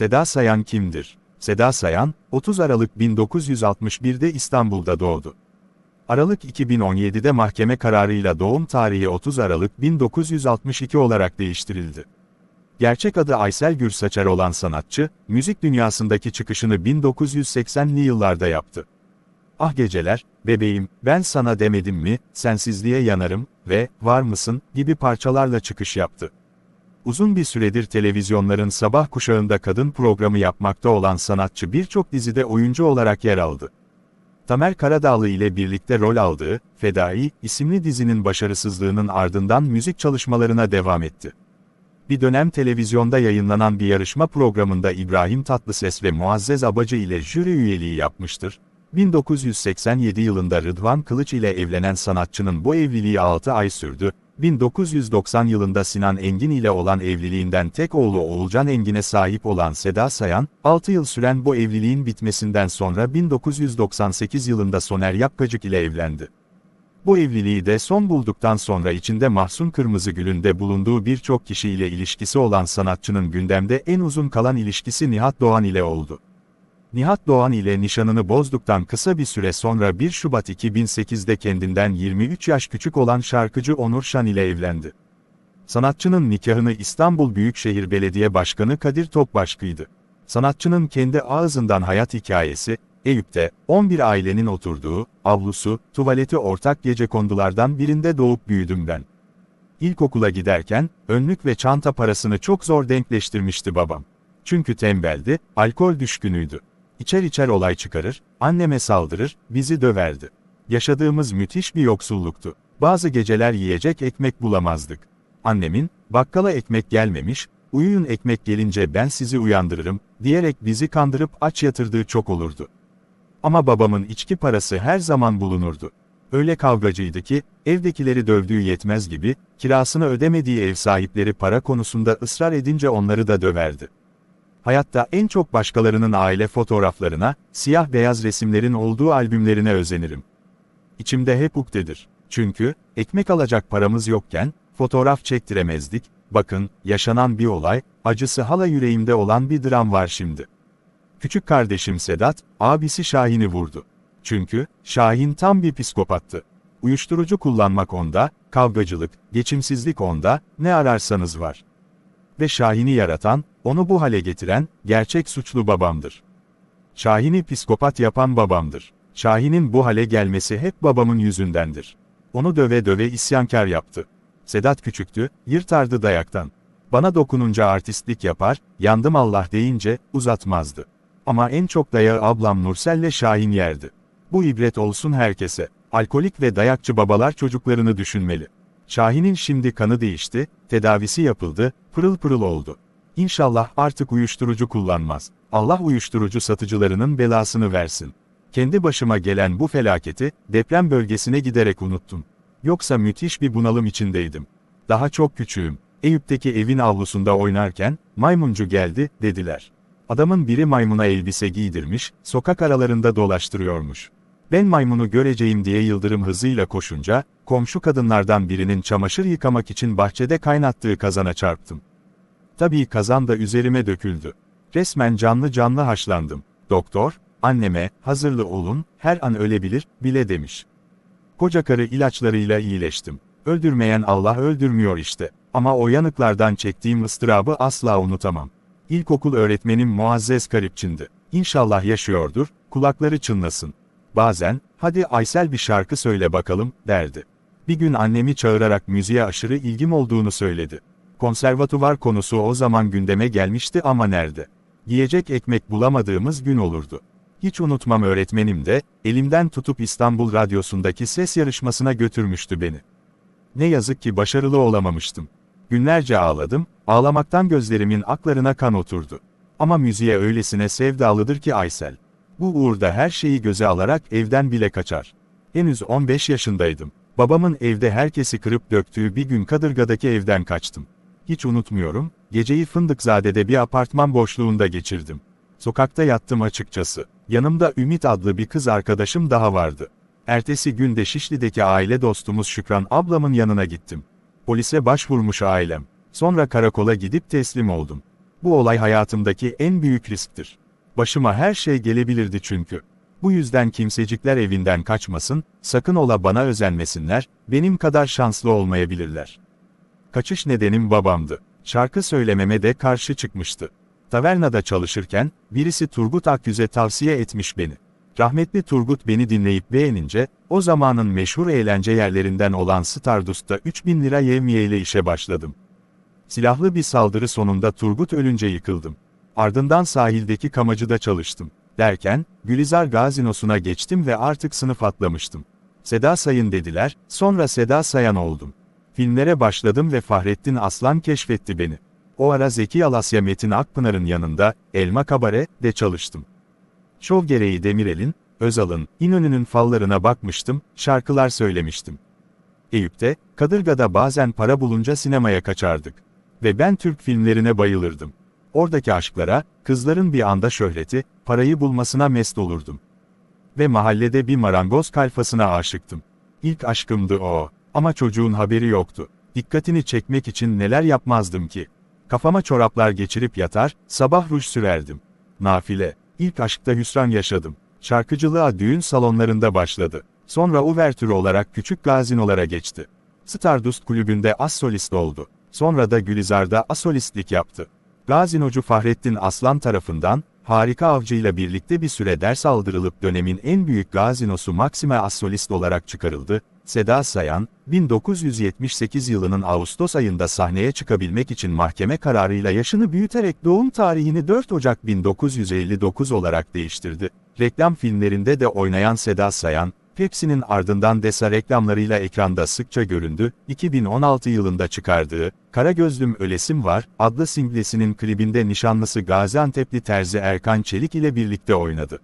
Seda Sayan kimdir? Seda Sayan, 30 Aralık 1961'de İstanbul'da doğdu. Aralık 2017'de mahkeme kararıyla doğum tarihi 30 Aralık 1962 olarak değiştirildi. Gerçek adı Aysel Gürsaçar olan sanatçı, müzik dünyasındaki çıkışını 1980'li yıllarda yaptı. Ah geceler, bebeğim, ben sana demedim mi, sensizliğe yanarım ve var mısın gibi parçalarla çıkış yaptı. Uzun bir süredir televizyonların sabah kuşağında kadın programı yapmakta olan sanatçı birçok dizide oyuncu olarak yer aldı. Tamer Karadağlı ile birlikte rol aldığı Fedai isimli dizinin başarısızlığının ardından müzik çalışmalarına devam etti. Bir dönem televizyonda yayınlanan bir yarışma programında İbrahim Tatlıses ve Muazzez Abacı ile jüri üyeliği yapmıştır. 1987 yılında Rıdvan Kılıç ile evlenen sanatçının bu evliliği 6 ay sürdü. 1990 yılında Sinan Engin ile olan evliliğinden tek oğlu Oğulcan Engin'e sahip olan Seda Sayan, 6 yıl süren bu evliliğin bitmesinden sonra 1998 yılında Soner Yapkacık ile evlendi. Bu evliliği de son bulduktan sonra içinde Mahsun Kırmızıgül'ün de bulunduğu birçok kişiyle ilişkisi olan sanatçının gündemde en uzun kalan ilişkisi Nihat Doğan ile oldu. Nihat Doğan ile nişanını bozduktan kısa bir süre sonra 1 Şubat 2008'de kendinden 23 yaş küçük olan şarkıcı Onur Şan ile evlendi. Sanatçının nikahını İstanbul Büyükşehir Belediye Başkanı Kadir Topbaş kıydı. Sanatçının kendi ağzından hayat hikayesi, Eyüp'te, 11 ailenin oturduğu, avlusu, tuvaleti ortak gece kondulardan birinde doğup büyüdüm ben. İlkokula giderken, önlük ve çanta parasını çok zor denkleştirmişti babam. Çünkü tembeldi, alkol düşkünüydü. İçer içer olay çıkarır, anneme saldırır, bizi döverdi. Yaşadığımız müthiş bir yoksulluktu. Bazı geceler yiyecek ekmek bulamazdık. Annemin, bakkala ekmek gelmemiş, uyuyun ekmek gelince ben sizi uyandırırım, diyerek bizi kandırıp aç yatırdığı çok olurdu. Ama babamın içki parası her zaman bulunurdu. Öyle kavgacıydı ki, evdekileri dövdüğü yetmez gibi, kirasını ödemediği ev sahipleri para konusunda ısrar edince onları da döverdi. Hayatta en çok başkalarının aile fotoğraflarına, siyah beyaz resimlerin olduğu albümlerine özenirim. İçimde hep ukdedir. Çünkü, ekmek alacak paramız yokken, fotoğraf çektiremezdik, bakın, yaşanan bir olay, acısı hala yüreğimde olan bir dram var şimdi. Küçük kardeşim Sedat, abisi Şahin'i vurdu. Çünkü, Şahin tam bir psikopattı. Uyuşturucu kullanmak onda, kavgacılık, geçimsizlik onda, ne ararsanız var. Ve Şahin'i yaratan, onu bu hale getiren, gerçek suçlu babamdır. Şahin'i psikopat yapan babamdır. Şahin'in bu hale gelmesi hep babamın yüzündendir. Onu döve döve isyankar yaptı. Sedat küçüktü, yırtardı dayaktan. Bana dokununca artistlik yapar, yandım Allah deyince, uzatmazdı. Ama en çok dayağı ablam Nursel'le Şahin yerdi. Bu ibret olsun herkese. Alkolik ve dayakçı babalar çocuklarını düşünmeli. Şahin'in şimdi kanı değişti, tedavisi yapıldı, pırıl pırıl oldu. İnşallah artık uyuşturucu kullanmaz. Allah uyuşturucu satıcılarının belasını versin. Kendi başıma gelen bu felaketi, deprem bölgesine giderek unuttum. Yoksa müthiş bir bunalım içindeydim. Daha çok küçüğüm. Eyüp'teki evin avlusunda oynarken, maymuncu geldi, dediler. Adamın biri maymuna elbise giydirmiş, sokak aralarında dolaştırıyormuş. Ben maymunu göreceğim diye yıldırım hızıyla koşunca, komşu kadınlardan birinin çamaşır yıkamak için bahçede kaynattığı kazana çarptım. Tabii kazan da üzerime döküldü. Resmen canlı canlı haşlandım. Doktor, anneme, hazırlı olun, her an ölebilir, bile demiş. Koca karı ilaçlarıyla iyileştim. Öldürmeyen Allah öldürmüyor işte. Ama o yanıklardan çektiğim ıstırabı asla unutamam. İlkokul öğretmenim Muazzez Karipçindi. İnşallah yaşıyordur, kulakları çınlasın. Bazen, hadi Aysel bir şarkı söyle bakalım, derdi. Bir gün annemi çağırarak müziğe aşırı ilgim olduğunu söyledi. Konservatuvar konusu o zaman gündeme gelmişti ama nerede? Yiyecek ekmek bulamadığımız gün olurdu. Hiç unutmam öğretmenim de, elimden tutup İstanbul Radyosu'ndaki ses yarışmasına götürmüştü beni. Ne yazık ki başarılı olamamıştım. Günlerce ağladım, ağlamaktan gözlerimin aklarına kan oturdu. Ama müziğe öylesine sevdalıdır ki Aysel. Bu uğurda her şeyi göze alarak evden bile kaçar. Henüz 15 yaşındaydım. Babamın evde herkesi kırıp döktüğü bir gün Kadırga'daki evden kaçtım. Hiç unutmuyorum, geceyi Fındıkzade'de bir apartman boşluğunda geçirdim. Sokakta yattım açıkçası. Yanımda Ümit adlı bir kız arkadaşım daha vardı. Ertesi günde Şişli'deki aile dostumuz Şükran ablamın yanına gittim. Polise başvurmuş ailem. Sonra karakola gidip teslim oldum. Bu olay hayatımdaki en büyük risktir. Başıma her şey gelebilirdi çünkü. Bu yüzden kimsecikler evinden kaçmasın, sakın ola bana özenmesinler, benim kadar şanslı olmayabilirler. Kaçış nedenim babamdı. Şarkı söylememe de karşı çıkmıştı. Tavernada çalışırken, birisi Turgut Akgüz'e tavsiye etmiş beni. Rahmetli Turgut beni dinleyip beğenince, o zamanın meşhur eğlence yerlerinden olan Stardust'ta 3000 lira yevmiye ile işe başladım. Silahlı bir saldırı sonunda Turgut ölünce yıkıldım. Ardından sahildeki kamacıda çalıştım. Derken, Gülizar Gazinosu'na geçtim ve artık sınıf atlamıştım. Seda Sayın dediler, sonra Seda Sayan oldum. Filmlere başladım ve Fahrettin Aslan keşfetti beni. O ara Zeki Alasya Metin Akpınar'ın yanında, Elma Kabare, de çalıştım. Şov gereği Demirel'in, Özal'ın, İnönü'nün fallarına bakmıştım, şarkılar söylemiştim. Eyüp'te, Kadırga'da bazen para bulunca sinemaya kaçardık. Ve ben Türk filmlerine bayılırdım. Oradaki aşklara, kızların bir anda şöhreti, parayı bulmasına mest olurdum. Ve mahallede bir marangoz kalfasına aşıktım. İlk aşkımdı o. Ama çocuğun haberi yoktu. Dikkatini çekmek için neler yapmazdım ki? Kafama çoraplar geçirip yatar, sabah ruj sürerdim. Nafile. İlk aşkta hüsran yaşadım. Şarkıcılığa düğün salonlarında başladı. Sonra uvertür olarak küçük gazinolara geçti. Stardust kulübünde as solist oldu. Sonra da Gülizar'da asolistlik yaptı. Gazinocu Fahrettin Aslan tarafından, Harika Avcı ile birlikte bir süre ders aldırılıp dönemin en büyük gazinosu Maxime Assolist olarak çıkarıldı. Seda Sayan, 1978 yılının Ağustos ayında sahneye çıkabilmek için mahkeme kararıyla yaşını büyüterek doğum tarihini 4 Ocak 1959 olarak değiştirdi. Reklam filmlerinde de oynayan Seda Sayan, Pepsi'nin ardından Desa reklamlarıyla ekranda sıkça göründü, 2016 yılında çıkardığı, Kara Gözlüm Ölesim Var, adlı singlesinin klibinde nişanlısı Gaziantep'li terzi Erkan Çelik ile birlikte oynadı.